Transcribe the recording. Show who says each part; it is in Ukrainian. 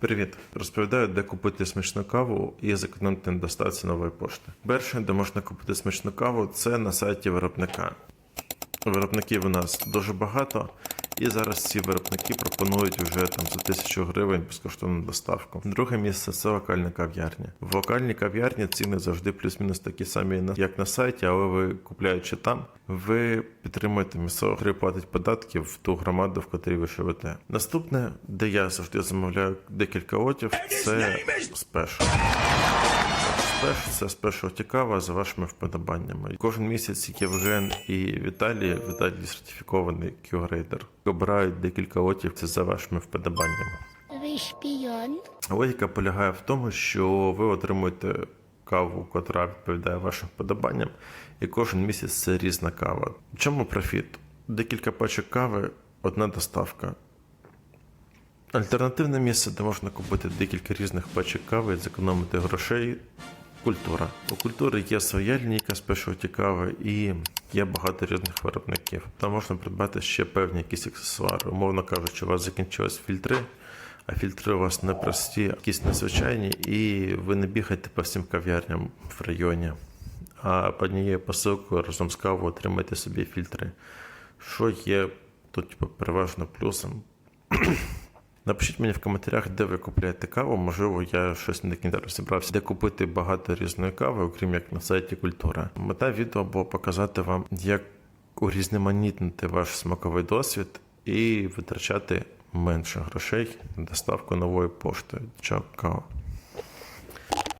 Speaker 1: Привіт! Розповідаю, де купити смачну каву і зекономити на доставці нової пошти. Перше, де можна купити смачну каву, це на сайті виробника. Виробників у нас дуже багато, і зараз ці виробники пропонують вже там за тисячу гривень безкоштовну доставку. Друге місце це локальна кав'ярня. В локальній кав'ярні ціни завжди плюс-мінус такі самі, як на сайті, але ви купляючи там, ви підтримуєте місцевого, який платить податки в ту громаду, в котрій ви живете. Наступне, де я завжди замовляю декілька лотів, це спеш. Спеш це спешалті кава за вашими вподобаннями. Кожен місяць Євген і Віталій, Віталій сертифікований Q-грейдер, обирають декілька лотів це за вашими вподобаннями.
Speaker 2: Ви шпіон?
Speaker 1: Логіка полягає в тому, що ви отримуєте каву, котра відповідає вашим вподобанням, і кожен місяць це різна кава. В чому профіт? Декілька пачок кави, одна доставка. Альтернативне місце, де можна купити декілька різних пачок кави і зекономити грошей. Культура. У культури є своя лінійка спешалті кави і є багато різних виробників. Там можна придбати ще певні якісь аксесуари. Умовно кажучи, у вас закінчились фільтри, а фільтри у вас не прості, якісь незвичайні, і ви не бігаєте по всім кав'ярням в районі. А однією посилкою разом з кавою отримаєте собі фільтри, що є тут типу, переважно плюсом. Напишіть мені в коментарях, де ви купуєте каву. Можливо, я щось не до кінця розібрався, де купити багато різної кави, окрім як на сайті Культура. Мета відео було показати вам, як урізноманітнити ваш смаковий досвід і витрачати менше грошей на доставку нової пошти. Чао, кава.